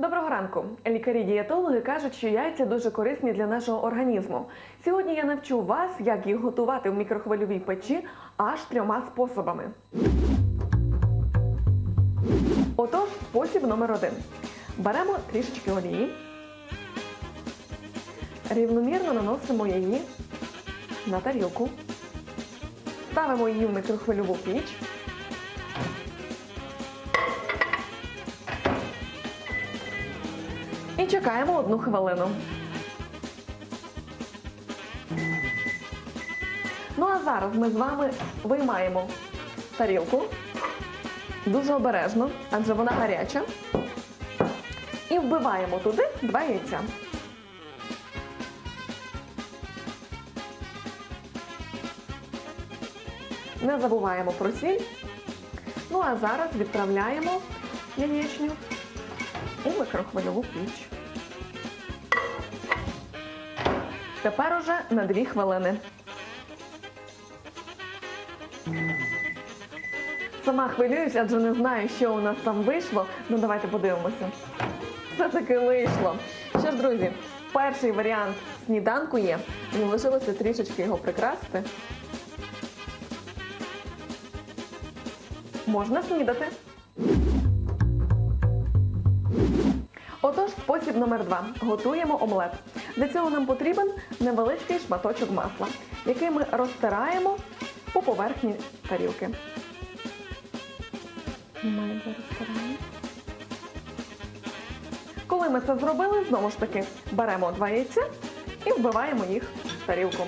Доброго ранку. Лікарі-дієтологи кажуть, що яйця дуже корисні для нашого організму. Сьогодні я навчу вас, як їх готувати в мікрохвильовій печі аж трьома способами. Отож, спосіб номер один. Беремо трішечки олії, рівномірно наносимо її на тарілку, ставимо її в мікрохвильову піч. Чекаємо одну хвилину. Ну а зараз ми з вами виймаємо тарілку дуже обережно, адже вона гаряча. І вбиваємо туди два яйця. Не забуваємо про сіль. Ну а зараз відправляємо яєчню у микрохвильову піч. Тепер уже на 2 хвилини. Сама хвилююсь, адже не знаю, що у нас там вийшло. Ну давайте подивимося. Все таки вийшло. Що ж, друзі, перший варіант сніданку є. Мені лишилося трішечки його прикрасити. Можна снідати. Отож, спосіб номер два. Готуємо омлет. Для цього нам потрібен невеличкий шматочок масла, який ми розтираємо по поверхні тарілки. Розтираємо. Коли ми це зробили, знову ж таки беремо два яйця і вбиваємо їх в тарілку.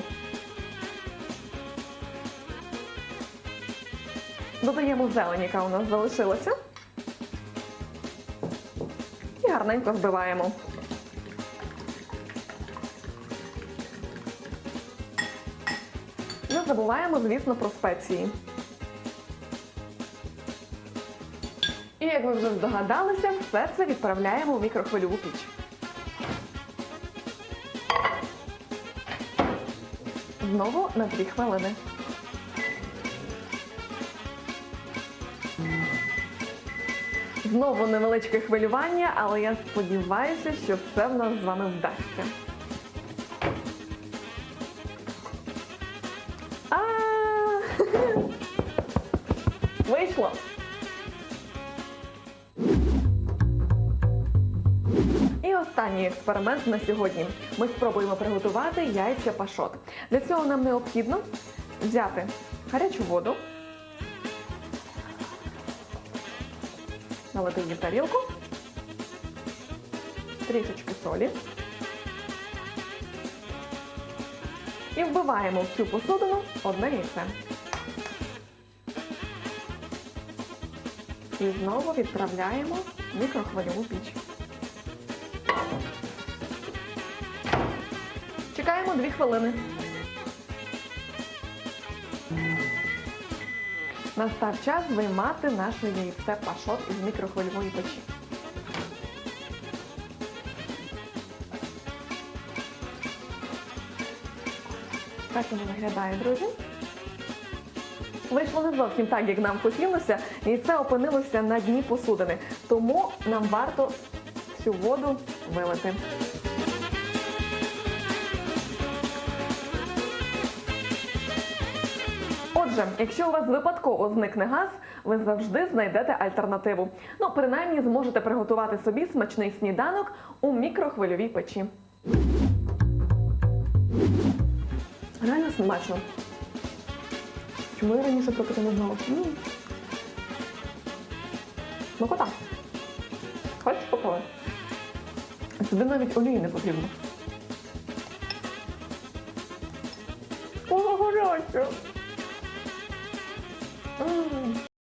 Додаємо зелень, яка у нас залишилася. І гарненько збиваємо. Забуваємо, звісно, про спеції. І як ви вже здогадалися, все це відправляємо в мікрохвильову піч. Знову на 2 хвилини. Знову невеличке хвилювання, але я сподіваюся, що все в нас з вами вдасться. Вийшло! І останній експеримент на сьогодні. Ми спробуємо приготувати яйця пашот. Для цього нам необхідно взяти гарячу воду, налити її в тарілку, трішечки солі. І вбиваємо в цю посудину одне яйце. І знову відправляємо в мікрохвильову піч. Чекаємо 2 хвилини. Настав час виймати наше яйце пашот із мікрохвильової печі. Так воно виглядає, друзі. Вийшло не зовсім так, як нам хотілося. Яйце опинилося на дні посудини. Тому нам варто всю воду вилити. Отже, якщо у вас випадково зникне газ, ви завжди знайдете альтернативу. Ну, принаймні, зможете приготувати собі смачний сніданок у мікрохвильовій печі. Реально смачно. Чому я раніше про таке не знала? Ну, ну кота. Хочеш попробувати? Сюди навіть олії не потрібно. О, гаряче!